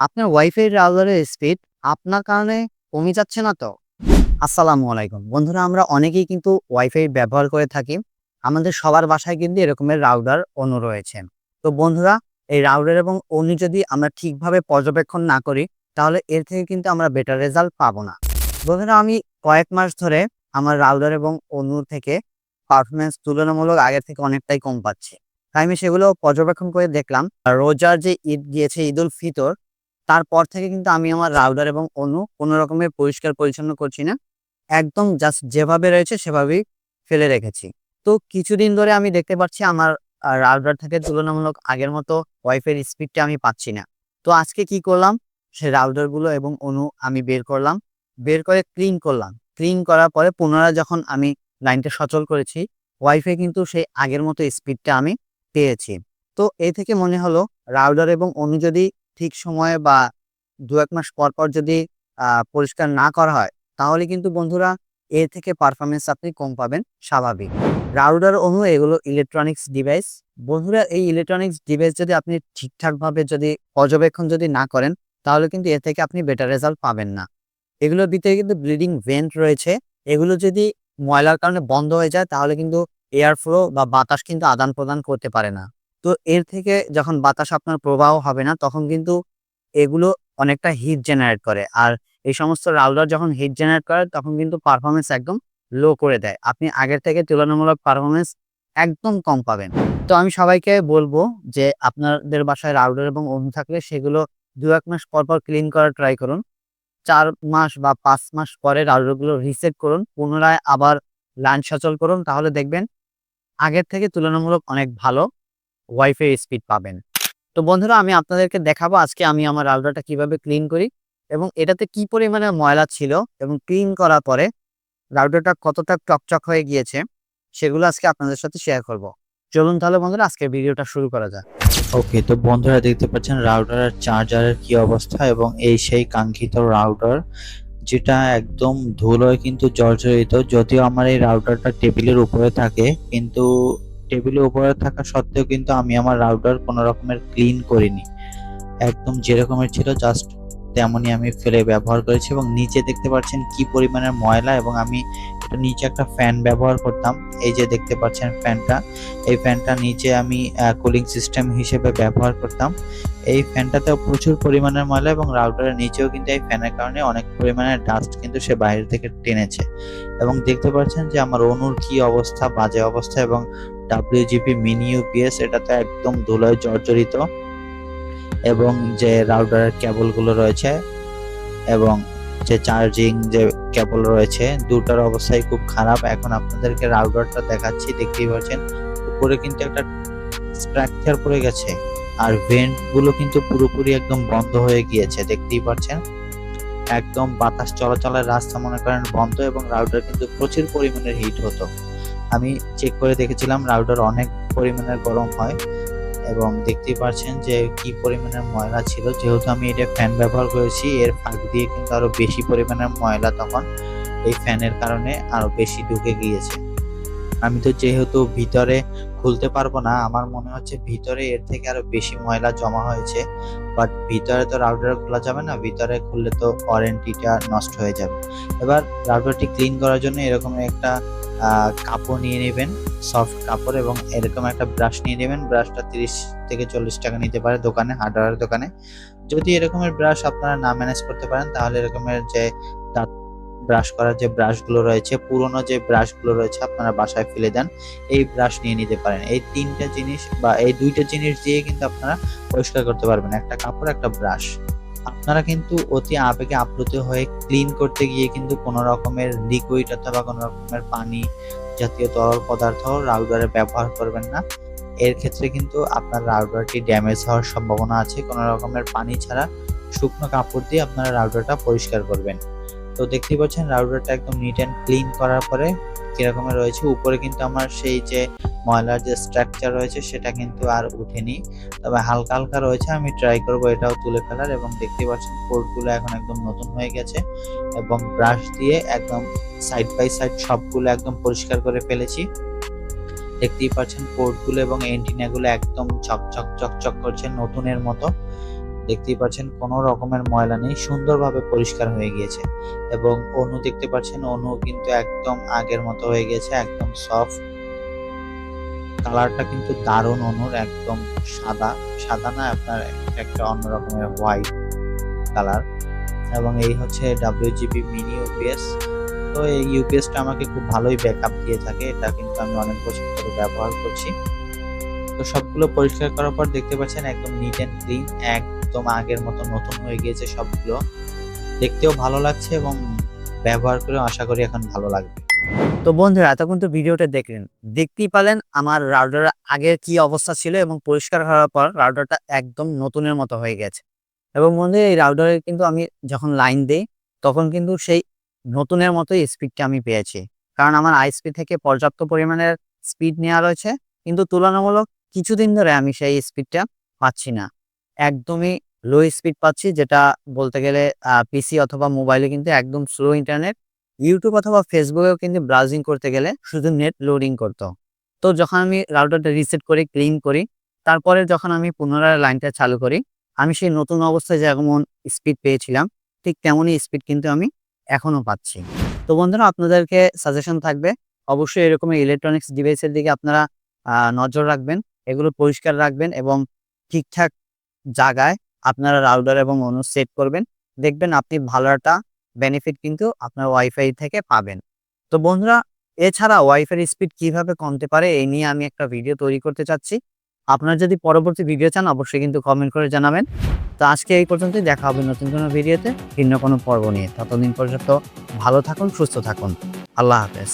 আপনার wifi রাউটারের speed আপনার কারণে কমে যাচ্ছে না তো? আসসালামু আলাইকুম। বন্ধুরা, আমরা অনেকেই কিন্তু ওয়াইফাই ব্যবহার করে থাকি। আমাদের সবার বাসায় কিন্তু এরকমের রাউডার অনু রয়েছে। তো বন্ধুরা, এই রাউডার এবং অনু যদি আমরা ঠিকভাবে পর্যবেক্ষণ না করি, তাহলে এর থেকে কিন্তু আমরা বেটার রেজাল্ট পাবো না। বন্ধুরা, আমি কয়েক মাস ধরে আমার রাউডার এবং অনুর থেকে পারফরম্যান্স তুলনামূলক আগের থেকে অনেকটাই কম পাচ্ছে তাই আমি সেগুলো পর্যবেক্ষণ করে দেখলাম রোজার যে ঈদ গিয়েছে, ঈদুল ফিতর তারপর থেকে কিন্তু আমি আমার রাউডার এবং অনু কোনো রকমের পরিষ্কার পরিচ্ছন্ন করছি না। একদম জাস্ট যেভাবে রয়েছে সেভাবেই ফেলে রেখেছি। তো কিছুদিন ধরে আমি দেখতে পাচ্ছি আমার রাউডার থেকে তুলনামূলক আগের মতো ওয়াইফের স্পিডটা আমি পাচ্ছি না। তো আজকে কি করলাম? সে রাউডারগুলো এবং অনু আমি বের করলাম। বের করে ক্লিন করলাম। ক্লিন করার পরে পুনরায় যখন আমি লাইনটা সচল করেছি, ওয়াইফাই কিন্তু সেই আগের মতো স্পিডটা আমি পেয়েছি। তো এ থেকে মনে হলো রাউডার এবং অনু যদি ঠিক সময়ে বা ২-১ মাস পর, পর যদি পরিষ্কার না করা হয় তাহলে কিন্তু বন্ধুরা এর থেকে পারফরমেন্স আপনি কম পাবেন স্বাভাবিক। রাউডার অনু এগুলো ইলেকট্রনিক্স ডিভাইস। বন্ধুরা এই ইলেকট্রনিক্স ডিভাইস যদি আপনি ঠিকঠাকভাবে যদি পর্যবেক্ষণ যদি না করেন তাহলে কিন্তু এর থেকে আপনি বেটার রেজাল্ট পাবেন না। এগুলোর ভিতরে কিন্তু ব্লিডিং ভেন্ট রয়েছে। এগুলো যদি ময়লার কারণে বন্ধ হয়ে যায় তাহলে কিন্তু এয়ার ফ্লো বা বাতাস কিন্তু আদান-প্রদান করতে পারে না। তো এর থেকে যখন বাতাস আপনার প্রবাহ হবে না তখন কিন্তু এগুলো অনেকটা হিট জেনারেট করে। আর এই সমস্ত রাউটার যখন হিট জেনারেট করে তখন কিন্তু পারফরমেন্স একদম লো করে দেয়। আপনি আগের থেকে তুলনামূলক পারফরম্যান্স একদম কম পাবেন। তো আমি সবাইকে বলব যে আপনাদের বাসায় রাউটার এবং অনু থাকলে সেগুলো ২-১ মাস পর, পর ক্লিন করার ট্রাই করুন। চার মাস বা পাঁচ মাস পরে রাউটারগুলো রিসেট করুন। পুনরায় আবার লাইন সচল করুন তাহলে দেখবেন আগের থেকে তুলনামূলক অনেক ভালো ওয়াইফাই স্পিড পাবেন। তো বন্ধুরা, আমি আপনাদেরকে দেখাবো আজকে আমি আমার রাউটারটা কীভাবে ক্লিন করি এবং এটাতে কি পরিমাণে ময়লা ছিল এবং ক্লিন করার পরে রাউডারটা কতটা টকচক হয়ে গিয়েছে সেগুলো আজকে আপনাদের সাথে শেয়ার করব। চলুন তাহলে বন্ধুরা, আজকের ভিডিওটা শুরু করা যাক। ওকে তো বন্ধুরা, দেখতে পাচ্ছেন রাউটার আর চার্জারের কি অবস্থা এবং এই সেই কাঙ্ক্ষিত রাউটার যেটা একদম ধুলোয় কিন্তু জর্জরিত, যদিও আমার এই রাউটারটা টেবিলের উপরে থাকে, কিন্তু টেবিলের উপরে থাকা সত্ত্বেও কিন্তু আমি আমার রাউটার কোনো রকমের ক্লিন করিনি। একদম যেরকমের ছিল জাস্ট তেমনই আমি ফেলে ব্যবহার করেছি এবং নিচে দেখতে পাচ্ছেন কি পরিমাণের ময়লা এবং আমি এটা নিচে একটা ফ্যান ব্যবহার করতাম। এই যে দেখতে পাচ্ছেন ফ্যানটা, এই ফ্যানটা নিচে আমি কুলিং সিস্টেম হিসেবে ব্যবহার করতাম। এই ফ্যানটাতেও প্রচুর পরিমাণের ময়লা এবং রাউটারের নিচেও কিন্তু এই ফ্যানের কারণে অনেক পরিমাণের ডাস্ট কিন্তু সে বাইরে থেকে টেনেছে। এবং দেখতে পাচ্ছেন যে আমার অনুর কি অবস্থা, বাজে অবস্থা এবং ডাব্লিউজিপি মিনি ইউপিএস এটা তো একদম ধুলোয় জর্জরিত এবং যে রাউটারের কেবলগুলো রয়েছে এবং যে চার্জিং যে কেবল রয়েছে, দুটার অবস্থাই খুব খারাপ। এখন আপনাদেরকে রাউটারটা দেখাচ্ছি, দেখতেই পাচ্ছেন। উপরে কিন্তু একটা স্ট্রাকচার পড়ে গেছে আর ভেন্টগুলো কিন্তু পুরোপুরি একদম বন্ধ হয়ে গিয়েছে, দেখতেই পাচ্ছেন। একদম বাতাস চলাচলের রাস্তা মনে করেন বন্ধ এবং রাউটার কিন্তু প্রচুর পরিমাণের হিট হতো। আমি চেক করে দেখেছিলাম রাউটার অনেক পরিমাণের গরম হয় এবং দেখতেই পাচ্ছেন যে কি পরিমাণের ময়লা ছিল। যেহেতু আমি এটা ফ্যান ব্যবহার করেছি, এর ফাঁক দিয়ে কিন্তু আরও বেশি পরিমাণের ময়লা তখন এই ফ্যানের কারণে আরও বেশি ঢুকে গিয়েছে। আমি তো যেহেতু ভিতরে খুলতে পারব না, আমার মনে হচ্ছে ভিতরে এর থেকে আরও বেশি ময়লা জমা হয়েছে। বাট ভিতরে তো রাউটার খোলা যাবে না, ভিতরে খুললে তো ওয়ারেন্টিটা নষ্ট হয়ে যাবে। এবার রাউটারটি ক্লিন করার জন্য এরকম একটা কাপড় নিয়ে নেবেন সফট কাপড় এবং এরকম একটা ব্রাশ নিয়ে নেবেন। ব্রাশটা তিরিশ থেকে চল্লিশ টাকা নিতে পারে দোকানে হার্ডওয়্যার দোকানে। যদি এরকমের ব্রাশ আপনারা না ম্যানেজ করতে পারেন, তাহলে এরকমের যে দাঁত ব্রাশ করার যে ব্রাশগুলো রয়েছে, পুরনো যে ব্রাশগুলো রয়েছে, আপনারা বাসায় ফেলে দেন। এই ব্রাশ নিয়ে নিতে পারেন। এই তিনটা জিনিস বা এই দুইটা জিনিস দিয়ে কিন্তু আপনারা পরিষ্কার করতে পারবেন। একটা কাপড়, একটা ব্রাশ আপনারা কিন্তু অতি আবেগে আপ্লুত হয়ে ক্লিন করতে গিয়ে কিন্তু কোনো রকমের লিকুইড অথবা কোনো রকমের পানি জাতীয় তরল পদার্থ রাউডারে ব্যবহার করবেন না। এর ক্ষেত্রে কিন্তু আপনার রাউডারটি ড্যামেজ হওয়ার সম্ভাবনা আছে। কোনো রকমের পানি ছাড়া শুকনো কাপড় দিয়ে আপনারা রাউডারটা পরিষ্কার করবেন। তো দেখতেই পাচ্ছেন রাউডারটা একদম নিট অ্যান্ড ক্লিন করার পরে কিরকমের রয়েছে। উপরে কিন্তু আমার সেই যে ময়লার যে স্ট্রাকচার রয়েছে সেটা কিন্তু আর উঠেনি। তবে হালকা হালকা রয়েছে, আমি ট্রাই করব এটাও তুলে ফেলার এবং দেখতে পাচ্ছেন পোর্টগুলো এখন একদম নতুন হয়ে গেছে এবং ব্রাশ দিয়ে একদম সাইড বাই সাইড সবগুলো একদম পরিষ্কার করে ফেলেছি। দেখতেই পাচ্ছেন পোর্টগুলো এবং এন্টিনাগুলো একদম চকচক চকচক করছে নতুনের মতো। দেখতেই পাচ্ছেন কোনো রকমের ময়লা নেই, সুন্দরভাবে পরিষ্কার হয়ে গিয়েছে। এবং অনু দেখতে পাচ্ছেন, অনু কিন্তু একদম আগের মতো হয়ে গেছে একদম সফট কালারটা কিন্তু দারুণ অনুর, একদম সাদা। সাদা না, আপনার একটা অন্য রকমের হোয়াইট কালার। এবং এই হচ্ছে ডাব্লিউজিপি মিনি ইউপিএস তো এই ইউপিএসটা আমাকে খুব ভালোই ব্যাকআপ দিয়ে থাকে, এটা কিন্তু আমি অনেক বছর ধরে ব্যবহার করছি। তো সবগুলো পরিষ্কার করার পর দেখতে পাচ্ছেন একদম নিট অ্যান্ড ক্লিন একদম আগের মতো নতুন হয়ে গিয়েছে সবগুলো। দেখতেও ভালো লাগছে এবং ব্যবহার করে আশা করি এখন ভালো লাগবে। তো বন্ধুরা, এতক্ষণ তো ভিডিওটা দেখলেন। দেখতেই পালেন আমার রাউডার আগের কি অবস্থা ছিল এবং পরিষ্কার হওয়ার পর রাউডারটা একদম নতুনের মতো হয়ে গেছে। এবং বন্ধু এই রাউডারে কিন্তু আমি যখন লাইন দেই, তখন কিন্তু সেই নতুনের মতোই স্পিডটা আমি পেয়েছি। কারণ আমার আইএসপি থেকে পর্যাপ্ত পরিমাণের স্পিড নেওয়া রয়েছে। কিন্তু তুলনামূলক কিছুদিন ধরে আমি সেই স্পিডটা পাচ্ছি না। একদমই লো স্পিড পাচ্ছি, যেটা বলতে গেলে পিসি অথবা মোবাইলে কিন্তু একদম স্লো ইন্টারনেট ইউটিউব অথবা ফেসবুকেও কিন্তু ব্রাউজিং করতে গেলে শুধু নেট লোডিং করতো তো যখন আমি রাউটারটা রিসেট করি ক্লিন করি, তারপরে যখন আমি পুনরায় লাইনটা চালু করি, আমি সেই নতুন অবস্থায় যেমন স্পিড পেয়েছিলাম, ঠিক তেমনই স্পিড কিন্তু আমি এখনও পাচ্ছি। তো বন্ধুরা, আপনাদেরকে সাজেশন থাকবে, অবশ্যই এরকম ইলেকট্রনিক্স ডিভাইসের দিকে আপনারা নজর রাখবেন, এগুলো পরিষ্কার রাখবেন এবং ঠিকঠাক জায়গায় আপনারা রাউটার এবং অনু সেট করবেন। দেখবেন আপনি ভালো একটা বেনিফিট কিন্তু আপনার ওয়াইফাই থেকে পাবেন। তো বন্ধুরা, এছাড়া ওয়াইফাই স্পিড কীভাবে কমতে পারে এই নিয়ে আমি একটা ভিডিও তৈরি করতে চাচ্ছি। আপনারা যদি পরবর্তী ভিডিও চান, অবশ্যই কিন্তু কমেন্ট করে জানাবেন। তো আজকে এই পর্যন্তই, দেখা হবে নতুন কোনো ভিডিওতে ভিন্ন কোনো পর্ব নিয়ে। ততদিন পর্যন্ত ভালো থাকুন, সুস্থ থাকুন। আল্লাহ হাফেজ।